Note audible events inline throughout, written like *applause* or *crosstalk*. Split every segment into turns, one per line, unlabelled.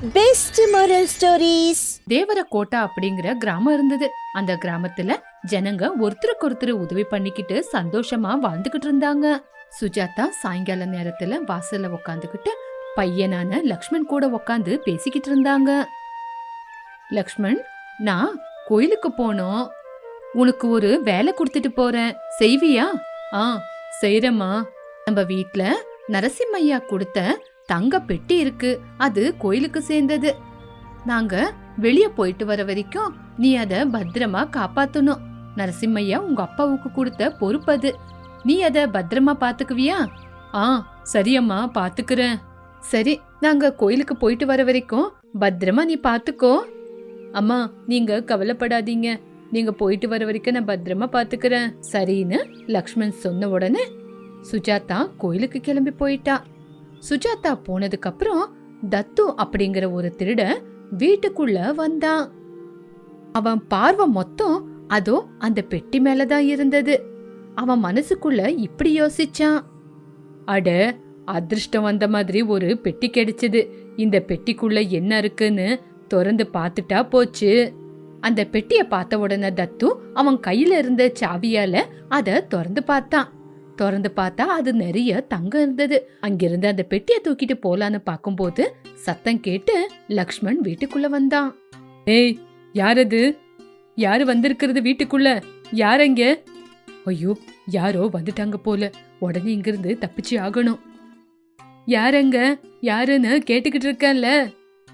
Best moral stories
தேவரக்கோட்டா அப்படிங்கிற கிராமம் இருந்தது. அந்த கிராமத்துல ஜனங்க ஒருத்தருக்கு ஒருத்தர் உதவி பண்ணிக்கிட்டு சந்தோஷமா வாழ்ந்துகிட்டு இருந்தாங்க. சுஜாதா சாயங்கால நேரத்துல வாசல்ல உக்காந்துக்கிட்டு பையனான லக்ஷ்மண் கூட உக்காந்து பேசிக்கிட்டு இருந்தாங்க. லக்ஷ்மண் நான் கோயிலுக்கு போனோம். உனக்கு ஒரு வேலை கொடுத்துட்டு போறேன். செய்வியா? ஆ செய்யறமா நம்ம வீட்டில் நரசிம்மையா கொடுத்த தங்க பெட்டி இருக்கு. அது கோயிலுக்கு சேர்ந்தது. நாங்க வெளிய போயிட்டு வர வரைக்கும் நீ அத பத்திரமா காப்பாத்தணும். நரசிம்மையா உங்க அப்பாவுக்கு கொடுத்த பொறுப்பு அது. நீ அத பத்திரமா பாத்துக்குவியா? ஆ சரியம்மா பாத்துக்கிறேன். சரி நாங்க கோயிலுக்கு போயிட்டு வர வரைக்கும் பத்திரமா நீ பாத்துக்கோ. அம்மா நீங்க கவலைப்படாதீங்க. நீங்க போயிட்டு வர வரைக்கும் நான் பத்திரமா பாத்துக்கிறேன். சரின்னு லக்ஷ்மண் சொன்ன உடனே சுஜாதா கோயிலுக்கு கிளம்பி போயிட்டா. சுஜாதா போனதுக்கு அப்புறம் தத்து அப்படிங்கிற ஒரு திருடன் வீட்டுக்குள்ள வந்தான். அவன் பார்வை மொத்தம் அதோ அந்த பெட்டி மேலதான் இருந்தது. அவன் மனசுக்குள்ள இப்படி யோசிச்சான். அட அதிர்ஷ்டம் வந்த மாதிரி ஒரு பெட்டி கிடைச்சது. இந்த பெட்டிக்குள்ள என்ன இருக்குன்னு திறந்து பார்த்துட்டா போச்சு. அந்த பெட்டியை பார்த்த உடனே தத்து அவன் கையில இருந்த சாவியால அதை திறந்து பார்த்தான். திறந்து பார்த்தா அது நிறைய தங்கம் இருந்தது. அங்கிருந்து அந்த பெட்டியை தூக்கிட்டு போலான்னு பார்க்கும்போது சத்தம் கேட்டு லக்ஷ்மண் வீட்டுக்குள்ள வந்தான். ஏய் யார் அது யாரு வந்திருக்கிறது வீட்டுக்குள்ள? யாரங்க ஐயோ யாரோ வந்துட்டாங்க போல. உடனே இங்கிருந்து தப்பிச்சு ஆகணும். யாரங்க யாருன்னு கேட்டுக்கிட்டு இருக்கேன்ல.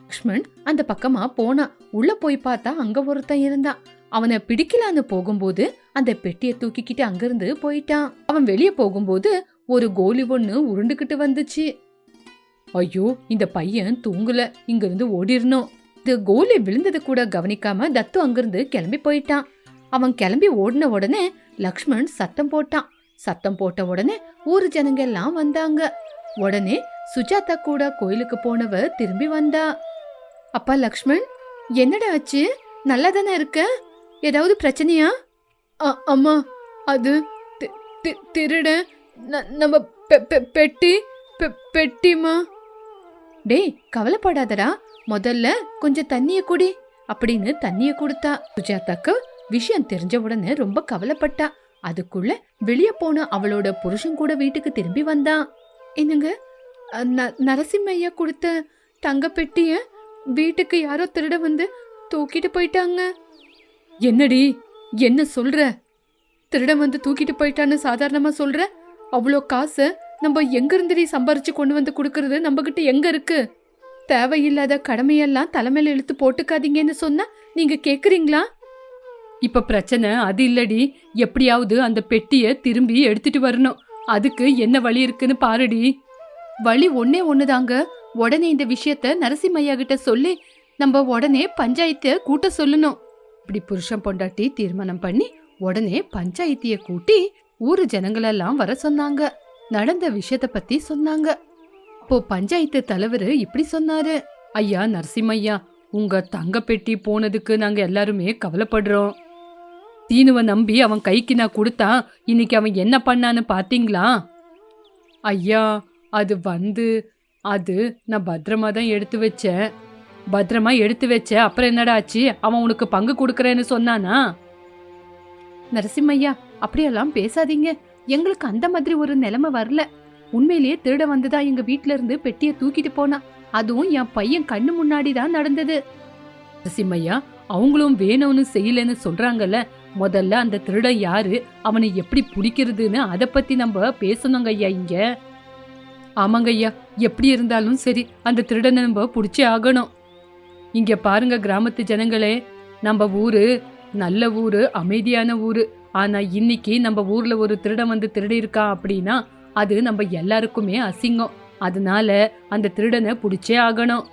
லக்ஷ்மண் அந்த பக்கமா போனான். உள்ள போய் பார்த்தா அங்க ஒருத்தன் இருந்தான். அவனை பிடிக்கலான்னு போகும்போது அந்த பெட்டியை தூக்கிக்கிட்டு அங்கிருந்து போயிட்டான். அவன் வெளியே போகும்போது ஒரு கோலி ஒண்ணு உருண்டுகிட்டு வந்துச்சு. ஐயோ இந்த பையன் தூங்கல. இங்கிருந்து ஓடிரணும். இந்த கோலி விழுந்தது கூட கவனிக்காம தத்து அங்கிருந்து கிளம்பி போயிட்டான். அவன் கிளம்பி ஓடின உடனே லக்ஷ்மண் சத்தம் போட்டான். சத்தம் போட்ட உடனே ஊர் ஜனங்க எல்லாம் வந்தாங்க. உடனே சுஜாதா கூட கோயிலுக்கு போனவ திரும்பி வந்தா. அப்பா லக்ஷ்மண் என்னடா ஆச்சு? நல்லா தானே இருக்க? ஏதாவது பிரச்சனையா? அம்மா அது தி- தி- ந- நம்ம பெ- பெட்டி பெ- பெட்டிமா டேய் கவலைப்படாதடா. முதல்ல கொஞ்சம் தண்ணிய குடி அப்படின்னு தண்ணிய கொடுத்தா. சுஜாதாக்கு விஷயம் தெரிஞ்ச உடனே ரொம்ப கவலைப்பட்டா. அதுக்குள்ள வெளிய போன அவளோட புருஷன் கூட வீட்டுக்கு திரும்பி வந்தான் என்னங்க? ந- நரசிம்மையா கொடுத்த தங்க பெட்டிய வீட்டுக்கு யாரோ திருட வந்து தூக்கிட்டு போயிட்டாங்க. என்னடி? என்ன சொல்ற? திருடன் வந்து தூக்கிட்டு போயிட்டான்னு சாதாரணமா சொல்ற? அவ்வளோ காசை நம்ம எங்கிருந்துடி சம்பாரிச்சு கொண்டு வந்து கொடுக்கறது? நம்ம கிட்ட எங்க இருக்கு? தேவையில்லாத கடமையெல்லாம் தலைமையில இழுத்து போட்டுக்காதீங்கன்னு சொன்னா நீங்க கேக்குறீங்களா? இப்ப பிரச்சனை அது இல்லடி. எப்படியாவது அந்த பெட்டியை திரும்பி எடுத்துட்டு வரணும். அதுக்கு என்ன வழி இருக்குன்னு பாருடி. வழி ஒன்னே ஒண்ணுதாங்க. உடனே இந்த விஷயத்த நரசிம்மையா கிட்ட சொல்லி நம்ம உடனே பஞ்சாயத்தை கூட்ட சொல்லணும். இப்படி புருஷன் பொண்டாட்டி தீர்மானம் பண்ணி உடனே பஞ்சாயத்திய கூட்டி ஊரு ஜனங்களெல்லாம் வர சொன்னாங்க. நடந்த விஷயத்த பத்தி சொன்னாங்க. அப்போ பஞ்சாயத்து தலைவர் இப்படி சொன்னாரு. ஐயா நரசிம்மையா உங்க தங்க பெட்டி போனதுக்கு நாங்க எல்லாருமே கவலைப்படுறோம். தீனுவ நம்பி அவன் கைக்கு நான் கொடுத்தா இன்னைக்கு அவன் என்ன பண்ணான்னு பாத்தீங்களா? ஐயா அது வந்து அது நான் பத்திரமா தான் எடுத்து வச்சேன். பத்திரமா எடுத்து வச்ச. அப்புறம் என்னடா ஆச்சு அவன் உனக்கு பங்கு கொடுக்கறேன்னு சொன்னானா? நரசிம்மையா அப்படியெல்லாம் பேசாதீங்க. எங்களுக்கு அந்த மாதிரி ஒரு நிலைமை வரல. உண்மையிலேயே திருட வந்துதா எங்க வீட்ல இருந்து பெட்டியை தூக்கிட்டு போனா? அதுவும் என் பையன் கண்ணு முன்னாடி தான் நடந்தது. நரசிம்மையா அவங்களும் வேணும்னு செய்யலன்னு சொல்றாங்கல்ல. முதல்ல அந்த திருடன் யாரு? அவனை எப்படி பிடிக்கிறதுன்னு அதை பத்தி நம்ம பேசணுங்க ஐயா இங்க. ஆமாங்க ஐயா எப்படி இருந்தாலும் சரி அந்த திருடனை நம்ம பிடிச்சே ஆகணும். இங்க பாருங்க கிராமத்து ஜனங்களே நம்ம ஊரு நல்ல ஊரு அமைதியான ஊரு. ஆனா இன்னைக்கு நம்ம ஊர்ல ஒரு திருடன் வந்து திருடி இருக்கான் அப்படின்னா அது நம்ம எல்லாருக்குமே அசிங்கம். அதனால அந்த திருடனை பிடிச்சே ஆகணும்.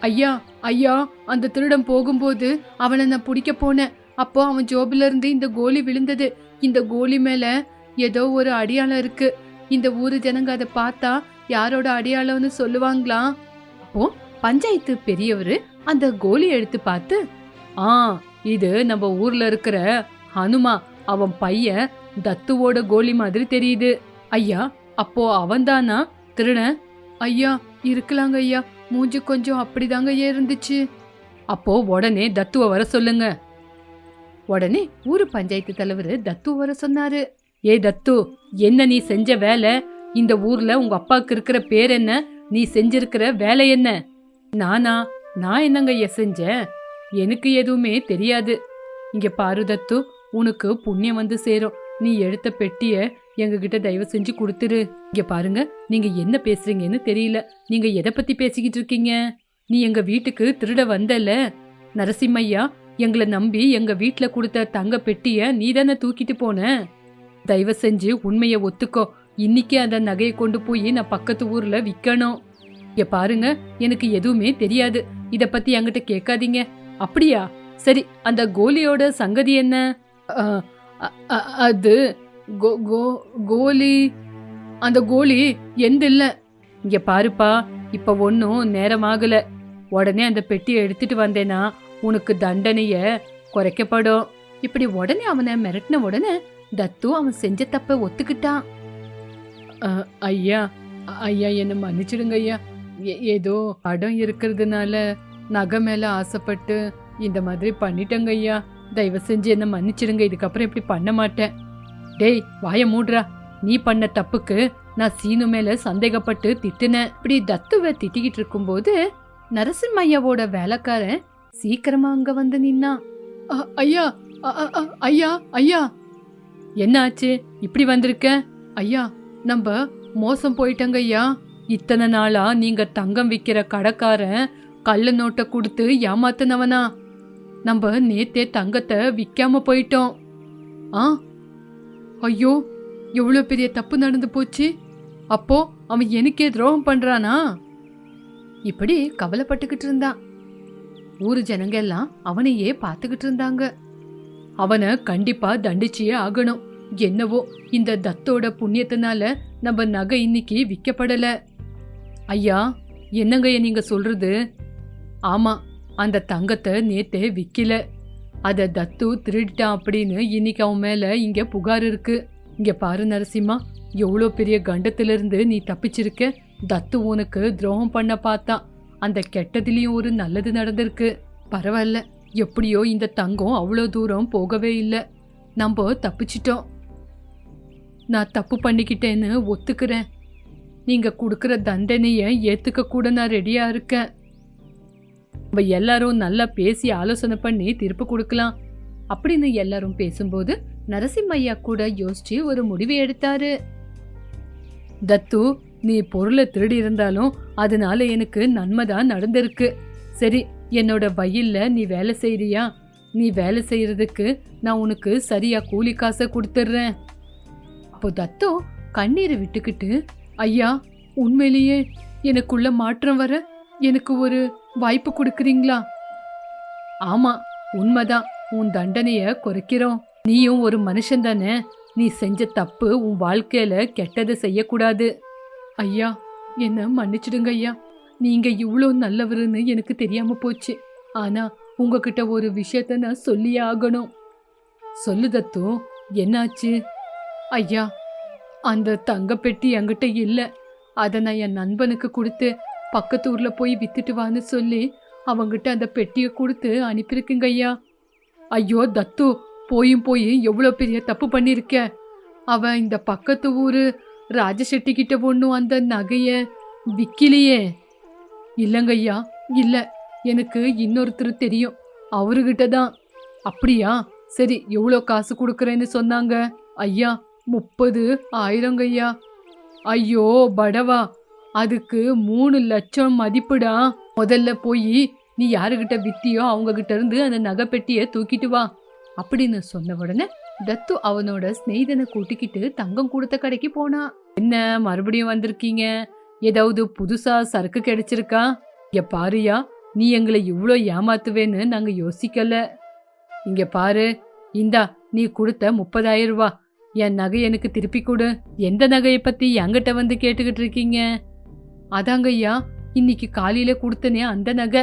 ஐயா ஐயா அந்த திருடன் போகும்போது அவனை நான் பிடிக்க போனேன். அப்போ அவன் ஜோபில இருந்து இந்த கோலி விழுந்தது. இந்த கோலி மேல ஏதோ ஒரு அடையாளம் இருக்கு. இந்த ஊரு ஜனங்க அதை பார்த்தா யாரோட அடையாளம்னு சொல்லுவாங்களா? அப்போ பஞ்சாயத்து பெரியவரு அந்த கோலி எடுத்து பார்த்து ஆ இது நம்ம ஊர்ல இருக்கிற ஹனுமா. அவன் பையன் தத்துவோட கோலி மாதிரி தெரியுது. ஐயா அப்போ அவன்தானா? திருடன் ஐயா இருக்கலாங்க ஐயா. மூஞ்சி கொஞ்சம் அப்படிதாங்க இருந்துச்சு. அப்போ உடனே தத்துவ வர சொல்லுங்க. உடனே ஊரு பஞ்சாயத்து தலைவர் தத்து வர சொன்னாரு. ஏ தத்து என்ன நீ செஞ்ச வேலை? இந்த ஊர்ல உங்க அப்பாவுக்கு இருக்கிற பேர் என்ன? நீ செஞ்சிருக்கிற வேலை என்ன? நானா நான் என்னங்கய்யா செஞ்சேன்? எனக்கு எதுவுமே தெரியாது. இங்க பாருதத்து உனக்கு புண்ணியம் வந்து சேரும். நீ எடுத்த பெட்டிய எங்ககிட்ட தயவு செஞ்சு கொடுத்துரு. இங்க பாருங்க நீங்க என்ன பேசுறீங்கன்னு தெரியல. நீங்க எதை பத்தி பேசிக்கிட்டு இருக்கீங்க? நீ எங்க வீட்டுக்கு திருட வந்தல நரசிம்மையா எங்களை நம்பி எங்க வீட்ல கொடுத்த தங்க பெட்டிய நீ தானே தூக்கிட்டு போன? தயவு செஞ்சு உண்மைய ஒத்துக்கோ. இன்னைக்கு அந்த நகையை கொண்டு போய் நான் பக்கத்து ஊர்ல விற்கணும் இங்க பாருங்க எனக்கு எதுவுமே தெரியாது. இத பத்தி என்கிட்ட கேட்காதீங்க. அப்படியா? சரி அந்த கோலியோட சங்கதி என்ன? அது கோ கோ கோலி அந்த கோலி எந்த இல்ல. இங்க பாருப்பா இப்ப ஒன்றும் நேரமாகல உடனே அந்த பெட்டியை எடுத்துட்டு வந்தேனா உனக்கு தண்டனைய குறைக்கப்படும். இப்படி உடனே அவனை மிரட்டின உடனே தத்து அவன் செஞ்ச தப்ப ஒத்துக்கிட்டான். ஐயா ஐயா என்ன மன்னிச்சிடுங்க ஐயா. ஏதோ படம் இருக்கிறதுனால நகை மேல ஆசைப்பட்டு இந்த மாதிரி பண்ணிட்டேங்க ஐயா. தயவு செஞ்சு என்ன மன்னிச்சிடுங்க இதுக்கப்புறம் இப்படி பண்ண மாட்டேன். டேய் வாய மூடுறா. நீ பண்ண தப்புக்கு நான் சீனு மேல சந்தேகப்பட்டு திட்டுனேன். இப்படி தத்துவை திட்டிக்கிட்டு இருக்கும்போது நரசிம்மையாவோட வேலைக்காரன் சீக்கிரமா அங்க வந்து நின்னா. ஐயா அ, ஐயா ஐயா. என்ன ஆச்சு? இப்படி வந்திருக்க? ஐயா நம்ம மோசம் போயிட்டங்க ஐயா. இத்தனை நாளா நீங்க தங்கம் விற்கிற கடைக்காரன் கள்ள நோட்டை கொடுத்து ஏமாத்துனவனா? நம்ம நேத்தே தங்கத்தை விற்காம போயிட்டோம். ஆ? ஐயோ எவ்வளோ பெரிய தப்பு நடந்து போச்சு? அப்போ அவன் எனக்கே துரோகம் பண்ணுறானா இப்படி கவலைப்பட்டுக்கிட்டு இருந்தான். ஊர் ஜனங்க எல்லாம் அவனையே பார்த்துக்கிட்டு இருந்தாங்க. அவனை கண்டிப்பாக தண்டிச்சியே ஆகணும். என்னவோ இந்த தத்தோட புண்ணியத்தினால நம்ம நகை இன்னைக்கு விற்கப்படலை ஐயா என்னங்கய்யா நீங்க சொல்றது? ஆமா அந்த தங்கத்தை நேத்தே விக்கல. அதை தத்து திருடிட்டான் அப்படின்னு இன்னைக்கு அவன் மேல இங்க புகார் இருக்கு. இங்க பாரு நரசிம்மா எவ்வளோ பெரிய கண்டத்திலிருந்து நீ தப்பிச்சிருக்க? தத்து உனக்கு துரோகம் பண்ண பார்த்தான் அந்த கெட்டதுலேயும் ஒரு நல்லது நடந்திருக்கு. பரவாயில்ல எப்படியோ இந்த தங்கம் அவ்வளோ தூரம் போகவே இல்லை. நம்ம தப்பிச்சிட்டோம். நான் தப்பு பண்ணிக்கிட்டேன்னு ஒத்துக்கிறேன். நீங்க கொடுக்குற தண்டனையை ஏத்துக்க கூட நான் ரெடியா இருக்கேன். நம்ம எல்லாரும் நல்லா பேசி ஆலோசனை பண்ணி தீர்ப்பு கொடுக்கலாம். அப்படின்னு எல்லாரும் பேசும்போது நரசிம்மையா கூட யோசிச்சு ஒரு முடிவை எடுத்தாரு. தத்து நீ பொருளை திருடி இருந்தாலும் அதனால எனக்கு நன்மை தான் நடந்திருக்கு. சரி என்னோட வயல்ல நீ வேலை செய்றியா? நீ வேலை செய்யறதுக்கு நான் உனக்கு சரியா கூலி காசை கொடுத்துட்றேன். அப்போ தத்தோ கண்ணீரை விட்டுக்கிட்டு ஐயா உண்மையிலேயே எனக்குள்ள மாற்றம் வர எனக்கு ஒரு வாய்ப்பு கொடுக்குறீங்களா? ஆமா உண்மைதான். உன் தண்டனைய குறைக்கிறோம். நீயும் ஒரு மனுஷன் தானே. நீ செஞ்ச தப்பு உன் வாழ்க்கையில கெட்டதை செய்யக்கூடாது. ஐயா என்ன மன்னிச்சிடுங்க ஐயா. நீங்க இவ்வளோ நல்லவருன்னு எனக்கு தெரியாம போச்சு. ஆனா உங்ககிட்ட ஒரு விஷயத்த நான் சொல்லியே ஆகணும். சொல்லுதத்தோ என்னாச்சு? ஐயா அந்த தங்க பெட்டி என்கிட்ட இல்லை. அதை நான் என் நண்பனுக்கு கொடுத்து பக்கத்து ஊரில் போய் வித்துட்டு வான்னு சொல்லி அவங்கிட்ட அந்த பெட்டியை கொடுத்து அனுப்பியிருக்குங்க ஐயா. ஐயோ தத்து போயும் போய் எவ்வளோ பெரிய தப்பு பண்ணியிருக்க? அவன் இந்த பக்கத்து ஊர் ராஜசெட்டி கிட்ட ஒன்றும் அந்த நகையை விற்கலையே இல்லைங்க ஐயா எனக்கு இன்னொருத்தர் தெரியும். அவர்கிட்ட தான் அப்படியா? சரி எவ்வளோ காசு கொடுக்குறேன்னு சொன்னாங்க. ஐயா முப்பது ஆயிரங்கய்யா. ஐயோ படவா அதுக்கு மூணு லட்சம் மதிப்புடா. முதல்ல போய் நீ யாருக்கிட்ட வித்தியோ அவங்க கிட்ட இருந்து அந்த நகைப்பெட்டியை தூக்கிட்டு வா. அப்படின்னு சொன்ன உடனே தத்து அவனோட ஸ்நேகிதனை கூட்டிக்கிட்டு தங்கம் கொடுத்த கடைக்கு போனா. என்ன மறுபடியும் வந்திருக்கீங்க? ஏதாவது புதுசா சரக்கு கிடைச்சிருக்கா? இங்க பாருயா நீ எங்களை இவ்வளோ ஏமாத்துவேன்னு நாங்க யோசிக்கல. இங்க பாரு இந்தா நீ கொடுத்த முப்பதாயிரம் ரூபா. என் நகை எனக்கு திருப்பி கொடு. எந்த நகையை பத்தி என்கிட்ட வந்து கேட்டுக்கிட்டு இருக்கீங்க? அதாங்க ஐயா இன்னைக்கு காலையில கொடுத்தனே அந்த நகை.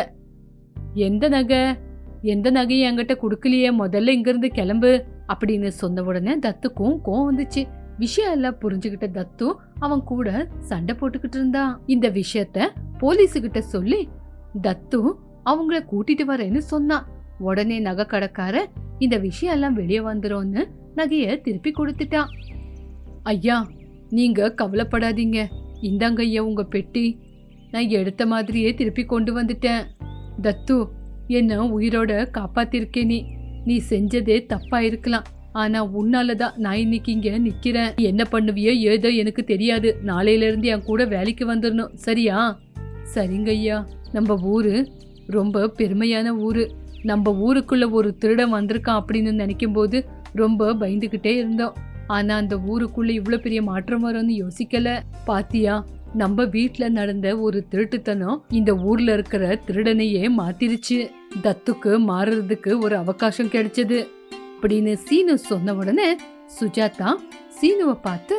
எந்த நகை? எந்த நகையும் என்கிட்ட கொடுக்கலையே? முதல்ல இங்கிருந்து கிளம்பு. அப்படின்னு சொன்ன உடனே தத்துக்கும் கோவம் வந்துச்சு. விஷயம் எல்லாம் புரிஞ்சுக்கிட்ட தத்து அவன் கூட சண்டை போட்டுக்கிட்டு இருந்தான். இந்த விஷயத்த போலீஸுகிட்ட சொல்லி தத்து அவங்கள கூட்டிட்டு வரேன்னு சொன்னான். உடனே நகை கடைக்கார இந்த விஷயம் எல்லாம் வெளியே வந்துரும்னு நகைய திருப்பி கொடுத்துட்டான். ஐயா நீங்க கவலைப்படாதீங்க. இந்தாங்க ஐயா உங்க பெட்டி. நான் எடுத்த மாதிரியே திருப்பி கொண்டு வந்துட்டேன். தத்து என்ன உயிரோட காப்பாத்திருக்கே நீ. நீ செஞ்சதே தப்பா இருக்கலாம். ஆனா உன்னாலதான் நான் இன்னைக்கு இங்க நிக்கிறேன். நீ என்ன பண்ணுவியோ ஏதோ எனக்கு தெரியாது. நாளையில இருந்து என் கூட வேலைக்கு வந்துடணும் சரியா? சரிங்க ஐயா. நம்ம ஊரு ரொம்ப பெருமையான ஊரு. நம்ம ஊருக்குள்ள ஒரு திருடன் வந்திருக்கான் அப்படின்னு நினைக்கும் போது ரொம்ப பயந்துகிட்டே இருந்தோம். ஆனா அந்த ஊருக்குள்ள இவ்வளோ பெரிய மாற்றம் வரும்னு யோசிக்கல. பாத்தியா நம்ம வீட்டில் நடந்த ஒரு திருட்டுத்தனம் இந்த ஊர்ல இருக்கிற திருடனையே மாத்திருச்சு. தத்துக்கு மாறுறதுக்கு ஒரு அவகாசம் கிடைச்சது. அப்படின்னு சீனு சொன்ன உடனே சுஜாதா சீனுவை பார்த்து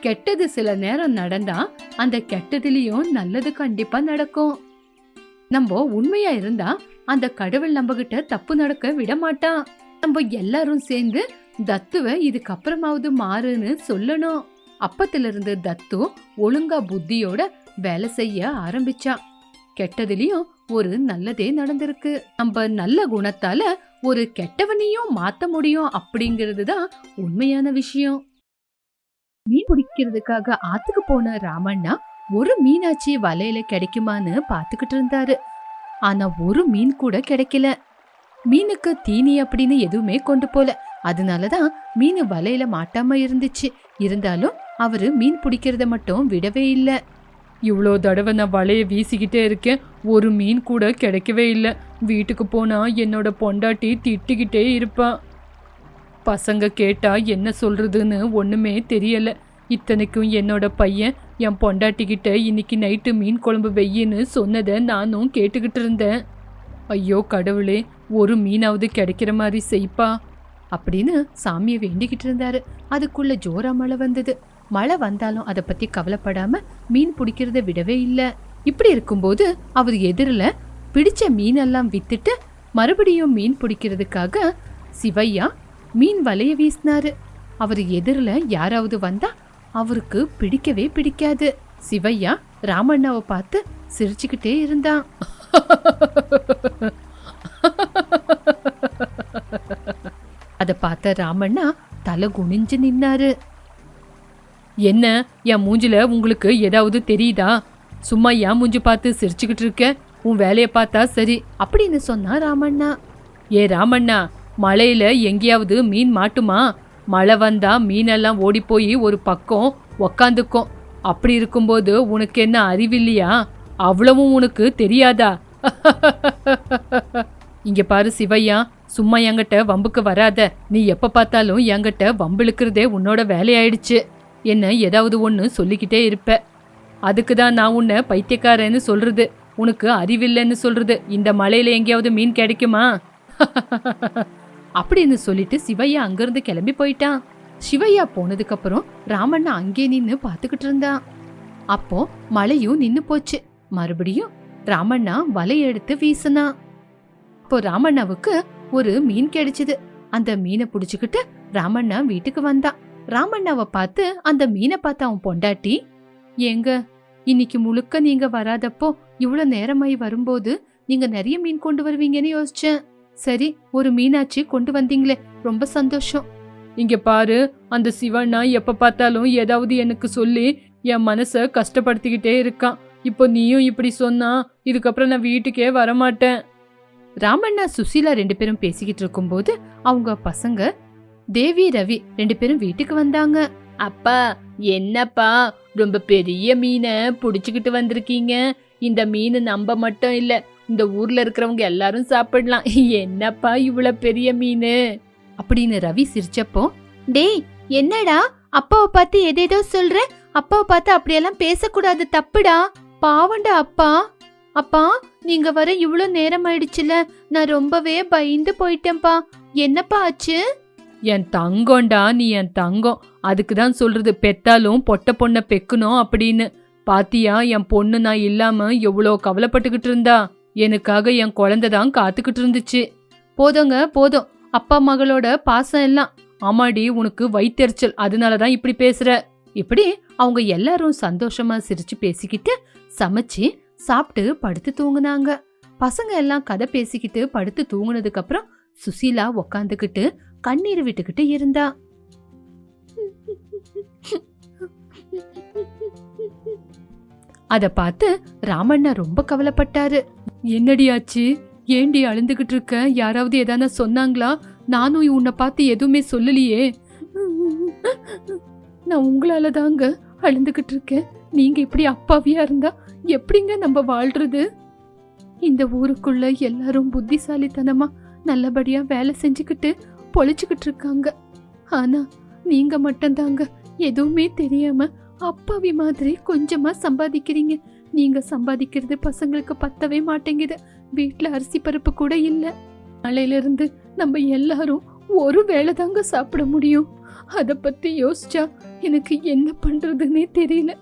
கெட்டது சில நேரம் நடந்தா அந்த கெட்டதுலயும் நல்லது கண்டிப்பா நடக்கும். நம்ம உண்மையா இருந்தா அந்த கடவுள் நம்ம கிட்ட தப்பு நடக்க விட மாட்டான் நம்ம எல்லாரும் சேர்ந்து தத்துவ இதுக்கப்புறமாவது மாறுன்னு சொல்லணும். அப்பத்துல இருந்து தத்து ஒழுங்கா புத்தியோட வேலை செய்ய ஆரம்பிச்சான் கெட்டதுலயும் ஒரு நல்லதே நடந்திருக்கு. நம்ம நல்ல குணத்தால ஒரு கெட்டவனையும் மாத்த முடியும் அப்படிங்கிறது தான் உண்மையான விஷயம். மீன் பிடிக்கிறதுக்காக ஆத்துக்கு போன ராமண்ணா ஒரு மீனாச்சி வலையில கிடைக்குமான்னு பாத்துக்கிட்டு இருந்தாரு. ஆனா ஒரு மீன் கூட கிடைக்கல. மீனுக்கு தீனி அப்படின்னு எதுவுமே கொண்டு போல. அதனாலதான் மீன் வலையில மாட்டாம இருந்துச்சு. இருந்தாலும் அவரு மீன் பிடிக்கிறத மட்டும் விடவே இல்லை. இவ்வளோ தடவை நான் வலையை வீசிக்கிட்டே இருக்கேன். ஒரு மீன் கூட கிடைக்கவே இல்லை. வீட்டுக்கு போனா என்னோட பொண்டாட்டி திட்டிக்கிட்டே இருப்பான் பசங்க கேட்டா என்ன சொல்றதுன்னு ஒண்ணுமே தெரியல. இத்தனைக்கும் என்னோட பையன் என் பொண்டாட்டிக்கிட்ட இன்னைக்கு நைட்டு மீன் குழம்பு வெய்யின்னு சொன்னதை நானும் கேட்டுக்கிட்டு இருந்தேன். ஐயோ கடவுளே ஒரு மீனாவது கிடைக்கிற மாதிரி செய்ப்பா அப்படின்னு சாமியை வேண்டிக்கிட்டு இருந்தாரு. அதுக்குள்ள ஜோரா மழை வந்தது. மழை வந்தாலும் அதை பத்தி கவலைப்படாம மீன் பிடிக்கிறத விடவே இல்லை. இப்படி இருக்கும்போது அவர் எதிரில் பிடிச்ச மீனெல்லாம் வித்துட்டு மறுபடியும் மீன் பிடிக்கிறதுக்காக சிவையா மீன் வலைய வீசினாரு. அவர் எதிரில் யாராவது வந்தா அவருக்கு பிடிக்கவே பிடிக்காது. சிவையா ராமண்ணாவை பார்த்து சிரிச்சுக்கிட்டே இருந்தான். *laughs* அதை பார்த்த ராமண்ணா தலை குனிஞ்சு நின்னாரு. என்ன என் மூஞ்சில உங்களுக்கு ஏதாவது தெரியுதா? சும்மா என் மூஞ்சி பார்த்து சிரிச்சுக்கிட்டு இருக்க உன் வேலையை பார்த்தா சரி அப்படின்னு சொன்னா ராமண்ணா. ஏ ராமண்ணா மழையில எங்கேயாவது மீன் மாட்டுமா? மழை வந்தா மீனெல்லாம் ஓடி போய் ஒரு பக்கம் உக்காந்துக்கும். அப்படி இருக்கும்போது உனக்கு என்ன அறிவில்லையா அவ்வளவும் உனக்கு தெரியாதா? *laughs* இங்க பாரு சிவையா சும்மா என்கிட்ட வம்புக்கு வராத. நீ எப்ப பார்த்தாலும் என்கிட்ட வம்பு இழுக்கிறதே உன்னோட வேலையாயிடுச்சு. என்ன ஏதாவது ஒன்று சொல்லிக்கிட்டே இருப்ப. அதுக்கு தான் நான் உன்னை பைத்தியக்காரன்னு சொல்றது. உனக்கு அறிவில்லைன்னு சொல்றது. இந்த மலையில எங்கேயாவது மீன் கிடைக்குமா? *laughs* அப்படின்னு சொல்லிட்டு சிவையா அங்கிருந்து கிளம்பி போயிட்டான். சிவையா போனதுக்கு அப்புறம் ராமண்ணா அங்கே நின்று பார்த்துக்கிட்டு இருந்தான் அப்போ மழையும் நின்று போச்சு. மறுபடியும் ராமண்ணா வலையை எடுத்து வீசினா. அப்போ ராமண்ணாவுக்கு ஒரு மீன் கிடைச்சது. அந்த மீனை புடிச்சுக்கிட்டு ராமண்ணா வீட்டுக்கு வந்தான். ராமண்ணாவை பார்த்து அந்த மீனை பார்த்து அவன் பொண்டாட்டி ஏங்க இன்னைக்கு முழுக்க நீங்க வராதப்போ இவ்வளோ நேரமாயி வரும்போது நீங்க நிறைய மீன் கொண்டு வருவீங்கன்னு யோசிச்சேன். சரி ஒரு மீனாச்சி கொண்டு வந்தீங்களே ரொம்ப சந்தோஷம். இங்க பாரு அந்த சிவண்ணா எப்ப பார்த்தாலும் ஏதாவது எனக்கு சொல்லி என் மனச கஷ்டப்படுத்திக்கிட்டே இருக்கான். இப்போ நீயும் இப்படி சொன்னா இதுக்கப்புறம் நான் வீட்டுக்கே வரமாட்டேன். ராமண்ணா சுசீலா ரெண்டு பேரும் பேசிக்கிட்டு இருக்கும்போது அவங்க பசங்க தேவி ரவி ரெண்டு பேரும் வீட்டுக்கு வந்தாங்க. அப்பா என்னப்பா? ரொம்ப பெரிய மீனை புடிச்சுக்கிட்டு வந்திருக்கீங்க. இந்த மீன் நம்ப மட்டும் இல்ல இந்த ஊர்ல இருக்கிறவங்க எல்லாரும் சாப்பிடலாம். என்னப்பா இவ்வளவு பெரிய மீன்? அப்படின்னு ரவி சிரிச்சப்போ டேய் என்னடா? அப்பாவை பார்த்து எதேதோ சொல்ற? அப்பாவை பார்த்து அப்படியெல்லாம் பேசக்கூடாது தப்புடா? பாவண்டா அப்பா. அப்பா நீங்க வர இவ்வளோ நேரம் ஆயிடுச்சுல நான் ரொம்பவே பயந்து போயிட்டேன்ப்பா. என்னப்பா ஆச்சு? என் தங்கம்டா நீ என் தங்கம். அதுக்கு தான் சொல்றது பெத்தாலும் பொட்ட பொண்ணை பெக்கணும் அப்படின்னு. பாத்தியா என் பொண்ணு நான் இல்லாம எவ்வளோ கவலைப்பட்டுக்கிட்டு இருந்தா? எனக்காக என் குழந்தை தான் காத்துக்கிட்டு இருந்துச்சு. போதுங்க போதும். அப்பா மகளோட பாசம் எல்லாம். ஆமாடி உனக்கு வைத்தெரிச்சல் அதனால தான் இப்படி பேசுற. இப்படி அவங்க எல்லாரும் சந்தோஷமா சிரிச்சு பேசிக்கிட்டு சமைச்சு சாப்பிட்டு படுத்து தூங்குனாங்க. பசங்க எல்லாம் கதை பேசிக்கிட்டு படுத்து தூங்குனதுக்கு அப்புறம் சுசீலா உக்காந்துக்கிட்டு கண்ணீர் விட்டுக்கிட்டு இருந்தா. அத பார்த்து ராமண்ணா ரொம்ப கவலைப்பட்டாரு. என்னடி ஆச்சு? ஏண்டி அழுந்துகிட்டு இருக்க? யாராவது எதான சொன்னாங்களா? நானும் உன்னை பார்த்து எதுவுமே சொல்லலையே. நான் உங்களால தாங்க அழுந்துகிட்டு இருக்கேன். நீங்க இப்படி அப்பாவியா இருந்தா எப்படிங்க நம்ம வாழ்றது? இந்த ஊருக்குள்ள எல்லாரும் புத்திசாலித்தனமா நல்லபடியா வேலை செஞ்சுக்கிட்டு பொழைச்சுக்கிட்டு இருக்காங்க. ஆனா நீங்க மட்டும்தாங்க. எதுவுமே தெரியாம அப்பாவி மாதிரி கொஞ்சமா சம்பாதிக்கிறீங்க. நீங்க சம்பாதிக்கிறது பசங்களுக்கு பத்தவே மாட்டேங்குது. வீட்டில் அரிசி பருப்பு கூட இல்லை. நாளையிலிருந்து நம்ம எல்லாரும் ஒரு வேளை தாங்க சாப்பிட முடியும். அதை பத்தி யோசிச்சா எனக்கு என்ன பண்றதுன்னே தெரியல.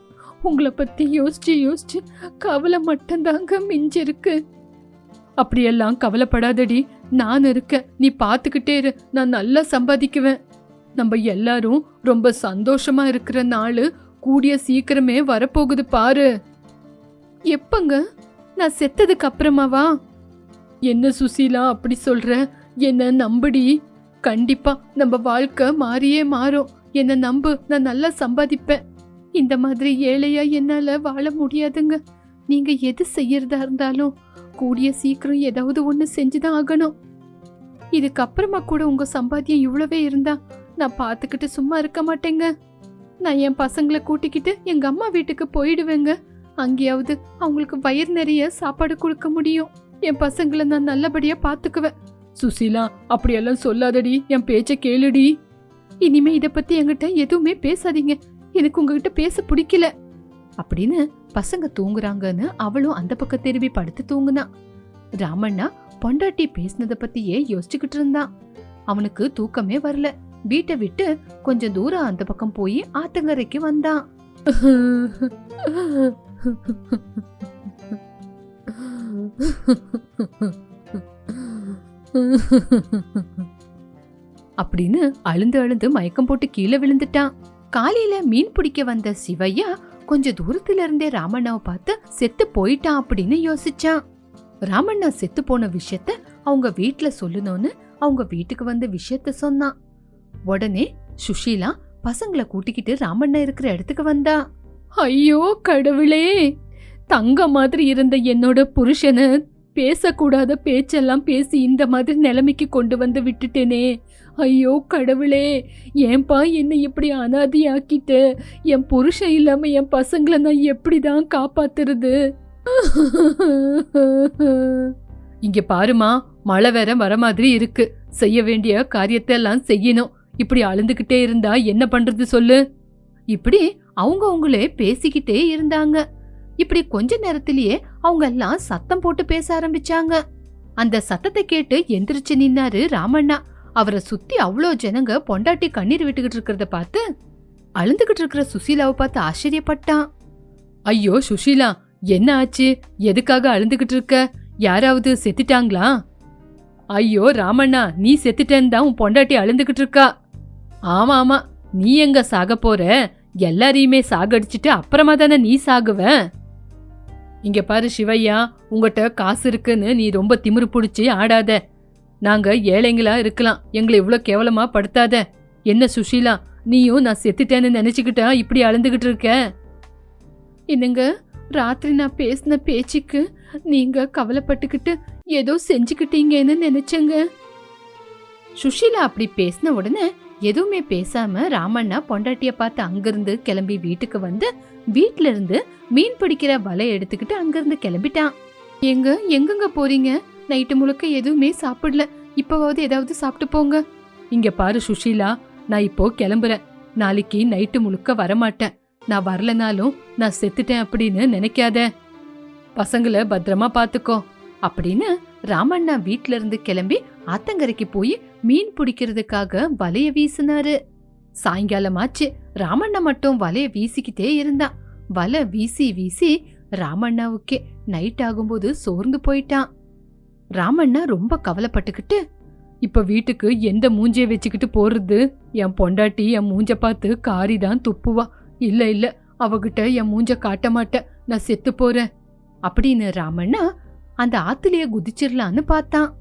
உங்களை பற்றி யோசிச்சு யோசிச்சு கவலை மட்டும்தாங்க மிஞ்சிருக்கு. அப்படியெல்லாம் கவலைப்படாதடி. நான் இருக்கேன். நீ பார்த்துக்கிட்டே இரு. நான் நல்லா சம்பாதிக்குவேன். நம்ம எல்லாரும் ரொம்ப சந்தோஷமா இருக்கிற நாள் கூடிய சீக்கிரமே வரப்போகுது பாரு. எப்பங்க? நான் செத்ததுக்கு அப்புறமாவா? என்ன சுசீலா அப்படி சொல்ற? என்ன நம்புடி? கண்டிப்பா நம்ம வாழ்க்கை மாறியே மாறும். என்ன நம்பு. நான் நல்லா சம்பாதிப்பேன். இந்த மாதிரி ஏழையா என்னால் வாழ முடியாதுங்க. நீங்க எது செய்யறதா இருந்தாலும் கூடிய சீக்கிரம் ஏதாவது ஒன்று செஞ்சுதான் ஆகணும். இதுக்கப்புறமா கூட உங்க சம்பாத்தியம் இவ்வளவே இருந்தா நான் பார்த்துக்கிட்டு சும்மா இருக்க மாட்டேங்க. நான் என் பசங்களை கூட்டிக்கிட்டு எங்க அம்மா வீட்டுக்கு போயிடுவேங்க. அங்கேயாவது அவங்களுக்கு வயிறு நிறைய சாப்பாடு கொடுக்க முடியும். என் பசங்களை நான் நல்லபடியா பார்த்துக்குவேன் சுசீலா அப்படியெல்லாம் சொல்லாதடி. என் பேச்சை கேளுடி. இனிமே இதை பத்தி என்கிட்ட எதுவுமே பேசாதீங்க. எனக்கு உங்ககிட்ட பேச பிடிக்கல. அப்படின்னு பசங்க தூங்குறாங்கன்னு அவளும் அந்த பக்கம் திரும்பி படுத்து தூங்குனா. ராமண்ணா பொண்டாட்டி பேசினத பத்தியே யோசிச்சுக்கிட்டு இருந்தான் அவனுக்கு தூக்கமே வரல. வீட்டை விட்டு கொஞ்சம் தூரம் அந்த பக்கம் போய் ஆத்தங்கரைக்கு வந்தான் அப்படின்னு அழுந்து அழுந்து மயக்கம் போட்டு கீழே விழுந்துட்டான் காலையில மீன் பிடிக்க வந்த சிவையா கொஞ்ச தூரத்துல இருந்தே ராமண்ணாவை பார்த்து செத்து போயிட்டான் அப்படின்னு யோசிச்சான். ராமண்ணா செத்து போன விஷயத்த அவங்க வீட்டுல சொல்லணும்னு அவங்க வீட்டுக்கு வந்து விஷயத்த சொன்னான். உடனே சுஷீலா பசங்களை கூட்டிக்கிட்டு ராமண்ணா இருக்கிற இடத்துக்கு வந்தா. ஐயோ கடவுளே! தங்க மாதிரி இருந்த என்னோட புருஷனை பேசக்கூடாத பேச்செல்லாம் பேசி இந்த மாதிரி நிலைமைக்கு கொண்டு வந்து விட்டுட்டேனே. ஐயோ கடவுளே ஏன்பா என்னை இப்படி அனாதியாக்கிட்ட? என் புருஷன் இல்லாமல் என் பசங்களை நான் எப்படிதான் காப்பாத்துறது? இங்கே பாருமா மழை வேற வர மாதிரி இருக்கு. செய்ய வேண்டிய காரியத்தை எல்லாம் செய்யணும். இப்படி அழுந்துகிட்டே இருந்தா என்ன பண்றது சொல்லு? இப்படி அவங்க அவங்களே பேசிக்கிட்டே இருந்தாங்க. இப்படி கொஞ்ச நேரத்திலேயே அவங்க எல்லாம் சத்தம் போட்டு பேச ஆரம்பிச்சாங்க. அந்த சத்தத்தை கேட்டு எந்திரிச்சு நின்னாரு ராமண்ணா. அவரை சுத்தி அவ்வளோ ஜனங்க பொண்டாட்டி கண்ணீர் விட்டுக்கிட்டு இருக்கிறத பார்த்து அழுந்துகிட்டு இருக்கிற சுசீலாவை பார்த்து ஆச்சரியப்பட்டான். ஐயோ சுஷீலா என்ன ஆச்சு? எதுக்காக அழுந்துகிட்டு இருக்க? யாராவது செத்துட்டாங்களா? ஐயோ ராமண்ணா நீ செத்துட்டேன்னு தான் உன் பொண்டாட்டி அழுந்துகிட்டு இருக்கா. ஆமா ஆமா நீ எங்க சாக போற? எல்லாரையுமே சாகடிச்சிட்டு அப்புறமா தானே நீ சாகுவ? இங்க பாரு சிவையா உங்ககிட்ட காசு இருக்குன்னு நீ ரொம்ப திமிரு பிடிச்சி ஆடாத. நாங்க ஏழைங்களா இருக்கலாம். எங்களை இவ்வளோ கேவலமா படுத்தாத. என்ன சுஷீலா நீயும் நான் செத்துட்டேன்னு நினைச்சுக்கிட்டா இப்படி அழுந்துகிட்டு இருக்க? என்னங்க ராத்திரி நான் பேசின பேச்சுக்கு நீங்க கவலைப்பட்டுக்கிட்டு ஏதோ செஞ்சுக்கிட்டீங்கன்னு நினைச்சங்க. சுஷீலா அப்படி பேசின உடனே எதுவுமே பேசாம ராமண்ணா பொண்டாட்டிய பார்த்து அங்கிருந்து கிளம்பி வீட்டுக்கு வந்து வீட்ல இருந்து மீன் பிடிக்கிற வலை எடுத்துக்கிட்டு அங்கிருந்து கிளம்பிட்டான். எங்க எங்கங்க போறீங்க? நைட்டு முழுக்க எதுவுமே சாப்பிடல. இப்போவாவது ஏதாவது சாப்பிட்டு போங்க. இங்க பாரு சுஷீலா நான் இப்போ கிளம்புறேன். நாளைக்கு நைட்டு முழுக்க வரமாட்டேன். நான் வரலனாலும் நான் செத்துட்டேன் அப்படின்னு நினைக்காத. பசங்களை பத்திரமா பாத்துக்கோ அப்படின்னு ராமண்ணா வீட்ல இருந்து கிளம்பி ஆத்தங்கரைக்கு போய் மீன் பிடிக்கிறதுக்காக வலைய வீசினாரு. சாயங்காலமாச்சு ராமண்ணா மட்டும் வலைய வீசிக்கிட்டே இருந்தான் வலை வீசி வீசி ராமண்ணாவுக்கே நைட் ஆகும்போது சோர்ந்து போயிட்டான். ராமண்ணா ரொம்ப கவலைப்பட்டுக்கிட்டு இப்ப வீட்டுக்கு எந்த மூஞ்சிய வச்சுக்கிட்டு போறது? என் பொண்டாட்டி என் மூஞ்ச பார்த்து காரி தான் துப்புவா. இல்ல இல்ல அவகிட்ட என் மூஞ்ச காட்ட மாட்டேன். நான் செத்து போறேன். அப்படின்னு ராமண்ணா அந்த ஆத்துலயே குதிச்சிடலான்னு பார்த்தான்.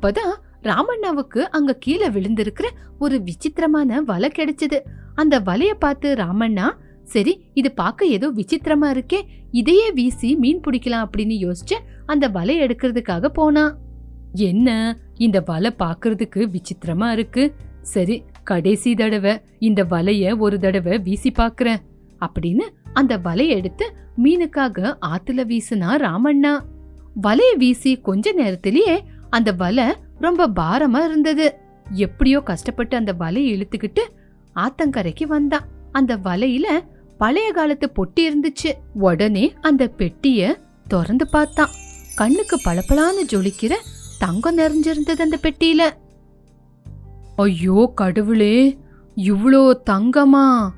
அப்பதான் ராமண்ணாவுக்கு அங்க கீழே விழுந்திருக்கிற ஒரு விசித்திரமான வலை கிடைச்சது. அந்த வலைய பார்த்து ராமண்ணா சரி இது பார்க்க ஏதோ விசித்திரமா இருக்கே. இதையே வீசி மீன் பிடிக்கலாம் அப்படின்னு யோசிச்சு அந்த வலை எடுக்கிறதுக்காக போனா. என்ன? இந்த வலை பாக்குறதுக்கு விசித்திரமா இருக்கு. சரி கடைசி தடவை இந்த வலைய ஒரு தடவை வீசி பார்க்கறேன் அப்படின்னு அந்த வலைய எடுத்து மீனுக்காக ஆத்துல வீசினா ராமண்ணா. வலைய வீசி கொஞ்ச நேரத்திலேயே அந்த வலை ரொம்ப பாரமா இருந்தது. எப்படியோ கஷ்டப்பட்டு அந்த வலையை இழுத்துக்கிட்டு ஆத்தங்கரைக்கு வந்தான் அந்த வலையில பழைய காலத்து பொட்டி இருந்துச்சு. உடனே அந்த பெட்டிய திறந்து பார்த்தான். கண்ணுக்கு பளபளான்னு ஜொலிக்கிற தங்கம் நிறைஞ்சிருந்தது அந்த பெட்டியில. ஐயோ கடவுளே இவ்வளோ தங்கமா?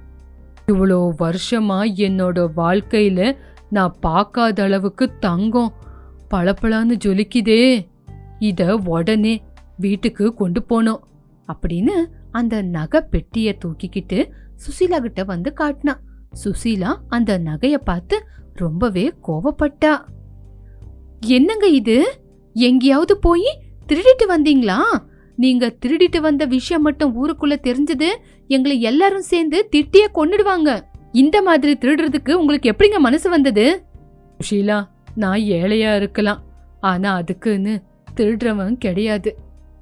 இவ்வளோ வருஷமா என்னோட வாழ்க்கையில நான் பார்க்காத அளவுக்கு தங்கம் பளபளான்னு ஜொலிக்குதே. இத உடனே வீட்டுக்கு கொண்டு போனோம் அப்படின்னு அந்த நகை பெட்டிய தூக்கிக்கிட்டு சுசீலா கிட்ட வந்து காட்டினா. சுசீலா அந்த நகைய பார்த்து ரொம்பவே கோவப்பட்டா. என்னங்க இது? எங்கேயாவது போய் திருடிட்டு வந்தீங்களா? நீங்க திருடிட்டு வந்த விஷயம் மட்டும் ஊருக்குள்ள தெரிஞ்சது எங்களை எல்லாரும் சேர்ந்து திட்டிய கொன்னுடுவாங்க. இந்த மாதிரி திருடுறதுக்கு உங்களுக்கு எப்படிங்க மனசு வந்தது? சுஷீலா நான் ஏழையா இருக்கலாம். ஆனா அதுக்குன்னு திருடுறவன் கிடையாது.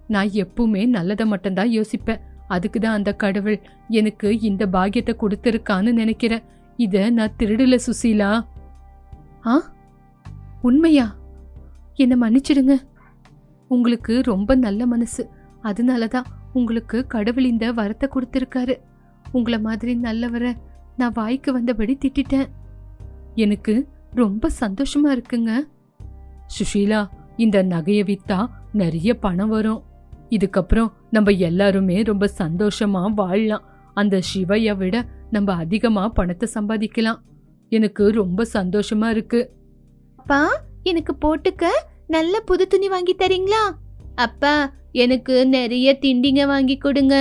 நான் எப்பவுமே நல்லதை மட்டும்தான் யோசிப்பேன். அதுக்கு தான் அந்த கடவுள் எனக்கு இந்த பாக்கியத்தை கொடுத்துருக்கான்னு நினைக்கிறேன். இத நான் திருடல சுசீலா. ஆ? உண்மையா? என்னை மன்னிச்சிடுங்க. உங்களுக்கு ரொம்ப நல்ல மனசு. அதனால தான் உங்களுக்கு கடவுள் இந்த வரத்தை கொடுத்துருக்காரு. உங்களை மாதிரி நல்லவரை நான் வாய்க்கு வந்தபடி திட்டிட்டேன். எனக்கு ரொம்ப சந்தோஷமா இருக்குங்க. சுஷீலா இந்த நகையை வித்தா நிறைய பணம் வரும். இதுக்கப்புறம் நம்ம எல்லாருமே ரொம்ப சந்தோஷமா வாழலாம். அந்த சிவையை விட நம்ம அதிகமா பணத்தை சம்பாதிக்கலாம். எனக்கு ரொம்ப சந்தோஷமா இருக்கு.
அப்பா எனக்கு போட்டுக்க. நல்ல புது துணி வாங்கி தரீங்களா? அப்பா எனக்கு நிறைய திண்டிங்க வாங்கி கொடுங்க.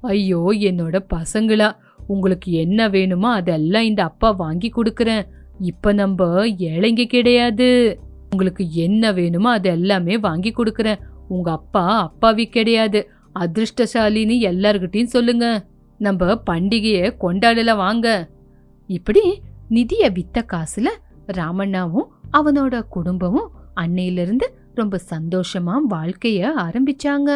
ஐயோ என்னோட பசங்களா உங்களுக்கு என்ன வேணுமோ அதெல்லாம் இந்த அப்பா வாங்கி கொடுக்குறேன். இப்போ நம்ம ஏழைங்க கிடையாது. உங்களுக்கு என்ன வேணுமோ அது எல்லாமே வாங்கி கொடுக்குறேன். உங்க அப்பா அப்பாவி கிடையாது. அதிர்ஷ்டசாலின்னு எல்லார்கிட்டையும் சொல்லுங்க. நம்ம பண்டிகைய கொண்டாடலாம் வாங்க. இப்படி நிதிய வித்த காசுல ராமண்ணாவும் அவனோட குடும்பமும் அன்னையிலிருந்து ரொம்ப சந்தோஷமா வாழ்க்கைய ஆரம்பிச்சாங்க.